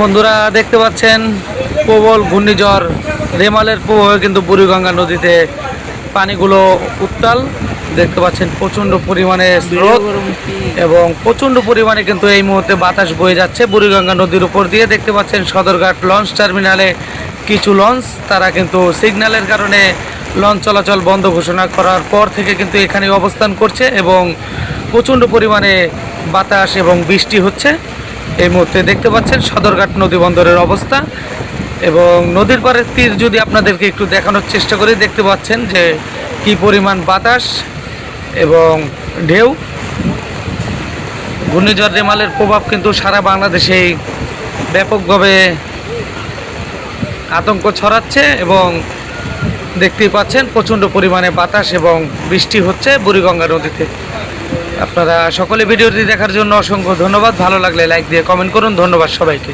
বন্ধুরা দেখতে পাচ্ছেন প্রবল ঘূর্ণিঝড়। রেমালের প্রভাবে কিন্তু বুড়িগঙ্গা নদীতে পানিগুলো উত্তাল। দেখতে পাচ্ছেন প্রচণ্ড পরিমাণে স্রোত এবং প্রচণ্ড পরিমাণে কিন্তু এই মুহূর্তে বাতাস বয়ে যাচ্ছে বুড়িগঙ্গা নদীর উপর দিয়ে। দেখতে পাচ্ছেন সদরঘাট লঞ্চ টার্মিনালে কিছু লঞ্চ, তারা কিন্তু সিগন্যালের কারণে লঞ্চ চলাচল বন্ধ ঘোষণা করার পর থেকে কিন্তু এখানে অবস্থান করছে এবং প্রচণ্ড পরিমাণে বাতাস এবং বৃষ্টি হচ্ছে। এই মুহূর্তে দেখতে পাচ্ছেন সদরঘাট নদী বন্দরের অবস্থা এবং নদীর পাড়ের তীর যদি আপনাদেরকে একটু দেখানোর চেষ্টা করি, দেখতে পাচ্ছেন যে কি পরিমাণ বাতাস এবং ঢেউ। ঘূর্ণিঝড় রেমালের প্রভাব কিন্তু সারা বাংলাদেশেই ব্যাপকভাবে আতঙ্ক ছড়াচ্ছে এবং দেখতেই পাচ্ছেন প্রচণ্ড পরিমাণে বাতাস এবং বৃষ্টি হচ্ছে বুড়িগঙ্গা নদীতে। আপনারা সকলে ভিডিওটি দেখার জন্য অসংখ্য ধন্যবাদ। ভালো লাগলে লাইক দিয়ে কমেন্ট করুন। ধন্যবাদ সবাইকে।